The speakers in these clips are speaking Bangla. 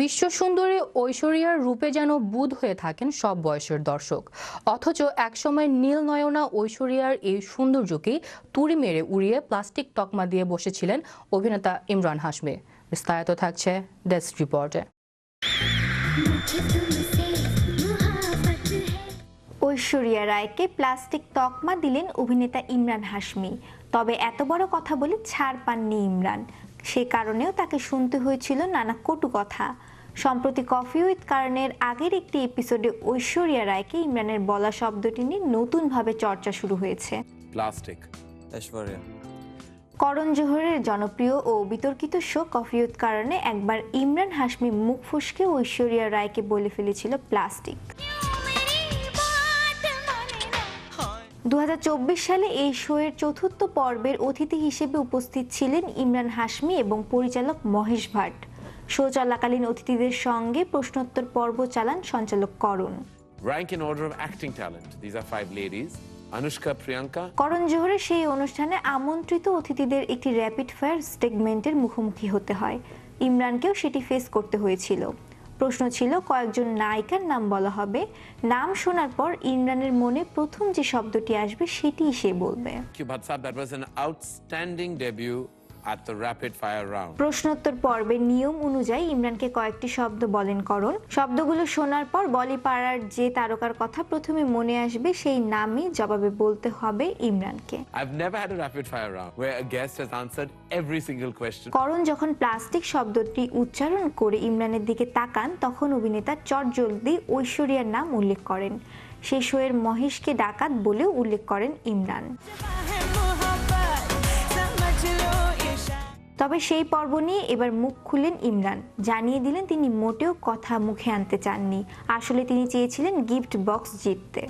বিশ্ব সুন্দরী ঐশ্বরিয়ার রূপে যেন বুধ হয়ে থাকেন সব বয়সের দর্শক। অথচ একসময় নীল নয়না ঐশ্বরিয়ার এই সৌন্দর্যকেই তুড়ি মেরে উড়িয়ে প্লাস্টিক তকমা দিয়ে বসেছিলেন অভিনেতা ইমরান হাসমি বিস্তারিত থাকছে ডেস্ক রিপোর্টে ঐশ্বরিয়া রায়কে প্লাস্টিক তকমা দিলেন অভিনেতা ইমরান হাশমি। তবে এত বড় কথা বলে ছাড় পাননি ইমরান। সে কারণেও তাকে শুনতে হয়েছিল নানা কটু কথা। সম্প্রতি কফি উইথ কারণের আগের একটি এপিসোডে ঐশ্বরিয়া রায়কে ইমরানের বলা শব্দটি নিয়ে নতুনভাবে চর্চা শুরু হয়েছে। plastic. ঐশ্বর্য। করণ জোহরের জনপ্রিয় ও বিতর্কিত শো কফি উইথ কারণে একবার ইমরান হাশমি মুখ ফুসকে ঐশ্বরিয়া রায়কে বলে ফেলেছিল প্লাস্টিক। দু হাজার চব্বিশ সালে এই শোয়ের চতুর্থ পর্বের অতিথি হিসেবে উপস্থিত ছিলেন ইমরান হাশমি এবং পরিচালক মহেশ ভাট শো চলাকালীন অতিথিদের সঙ্গে প্রশ্নোত্তর পর্ব চালান সঞ্চালক করণ Rank in order of acting talent. These are five ladies. Anushka Priyanka, করণ জোহরের সেই অনুষ্ঠানে আমন্ত্রিত অতিথিদের একটি র্যাপিড ফায়ার স্টেগমেন্টের মুখোমুখি হতে হয় ইমরানকেও সেটি ফেস করতে হয়েছিল প্রশ্ন ছিল, কয়েকজন নায়িকার নাম বলা হবে। নাম শোনার পর ইমরানের মনে প্রথম যে শব্দটি আসবে, সেটিই সে বলবে। প্রশ্নোত্তর পর্বের নিয়ম অনুযায়ী ইমরানকে কয়েকটি শব্দ বলেন করণ। শব্দগুলো শোনার পর বলি পাড়ার যে তারকার কথা প্রথমে মনে আসবে সেই নামই জবাবে বলতে হবে ইমরানকে। I've never had a rapid fire round where a guest has answered every single question. করণ যখন প্লাস্টিক শব্দটি উচ্চারণ করে ইমরানের দিকে তাকান তখন অভিনেতা চটজলদি ঐশ্বরিয়ার নাম উল্লেখ করেন। সে শোয়ের মহেশকে ডাকাত বলেও উল্লেখ করেন ইমরান। তবে সেই পর্ব নিয়ে এবার মুখ খুললেন ইমরান। জানিয়ে দিলেন তিনি মোটেও কথা মুখে আনতে চাননি। আসলে তিনি চেয়েছিলেন গিফট বক্স জিততে।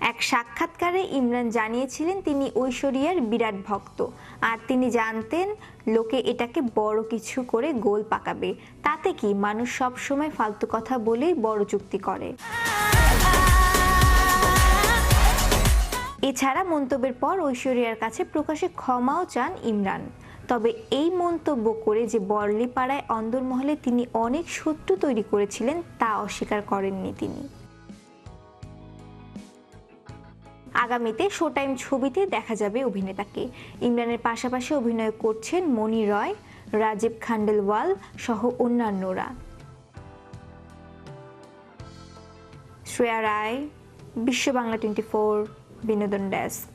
এক সাক্ষাৎকারে ইমরান জানিয়েছিলেন তিনি ঐশ্বরিয়ার বিরাট ভক্ত। আর তিনি জানতেন, লোকে এটাকে বড় কিছু করে গোল পাকাবে। তাতে কি মানুষ সব সময় ফালতু কথা বলেই বড় চুক্তি করে? এছাড়া মন্তব্যের পর ঐশ্বরিয়ার কাছে প্রকাশে ক্ষমাও চান ইমরান। তবে এই মন্তব্য করে যে বর্লিপাড়ায় অন্দরমহলে তিনি অনেক শত্রু তৈরি করেছিলেন, তা অস্বীকার করেননি তিনি। আগামীতে শো টাইম ছবিতে দেখা যাবে অভিনেতাকে। ইমরানের পাশাপাশি অভিনয় করছেন মনি রয়, রাজীব খান্ডেলওয়াল সহ অন্যান্যরা। Shreya Roy, Biswa Bangla twenty four. বিনোদন ডেস্ক